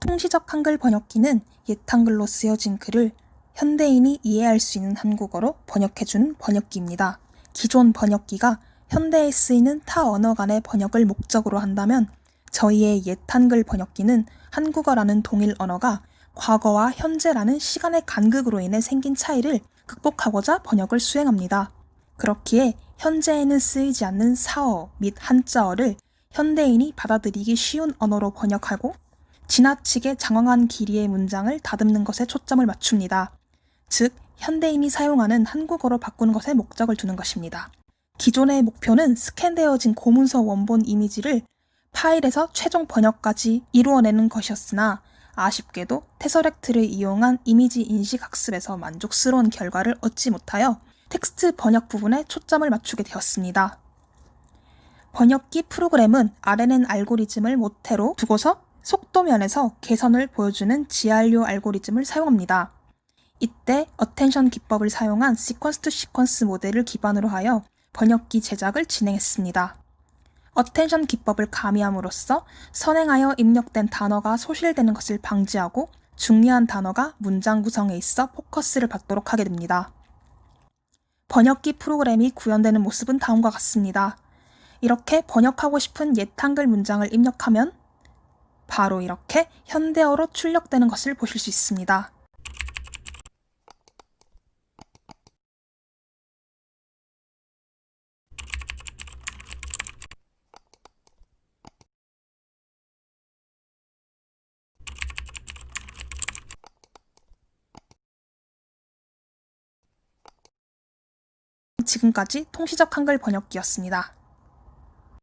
통시적 한글 번역기는 옛 한글로 쓰여진 글을 현대인이 이해할 수 있는 한국어로 번역해주는 번역기입니다. 기존 번역기가 현대에 쓰이는 타 언어 간의 번역을 목적으로 한다면 저희의 옛 한글 번역기는 한국어라는 동일 언어가 과거와 현재라는 시간의 간극으로 인해 생긴 차이를 극복하고자 번역을 수행합니다. 그렇기에 현재에는 쓰이지 않는 사어 및 한자어를 현대인이 받아들이기 쉬운 언어로 번역하고 지나치게 장황한 길이의 문장을 다듬는 것에 초점을 맞춥니다. 즉, 현대인이 사용하는 한국어로 바꾸는 것에 목적을 두는 것입니다. 기존의 목표는 스캔되어진 고문서 원본 이미지를 파일에서 최종 번역까지 이루어내는 것이었으나 아쉽게도 테서렉트를 이용한 이미지 인식 학습에서 만족스러운 결과를 얻지 못하여 텍스트 번역 부분에 초점을 맞추게 되었습니다. 번역기 프로그램은 RNN 알고리즘을 모태로 두고서 속도 면에서 개선을 보여주는 GRU 알고리즘을 사용합니다. 이때 어텐션 기법을 사용한 시퀀스 투 시퀀스 모델을 기반으로 하여 번역기 제작을 진행했습니다. 어텐션 기법을 가미함으로써 선행하여 입력된 단어가 소실되는 것을 방지하고 중요한 단어가 문장 구성에 있어 포커스를 받도록 하게 됩니다. 번역기 프로그램이 구현되는 모습은 다음과 같습니다. 이렇게 번역하고 싶은 옛 한글 문장을 입력하면 바로 이렇게 현대어로 출력되는 것을 보실 수 있습니다. 지금까지 통시적 한글 번역기였습니다.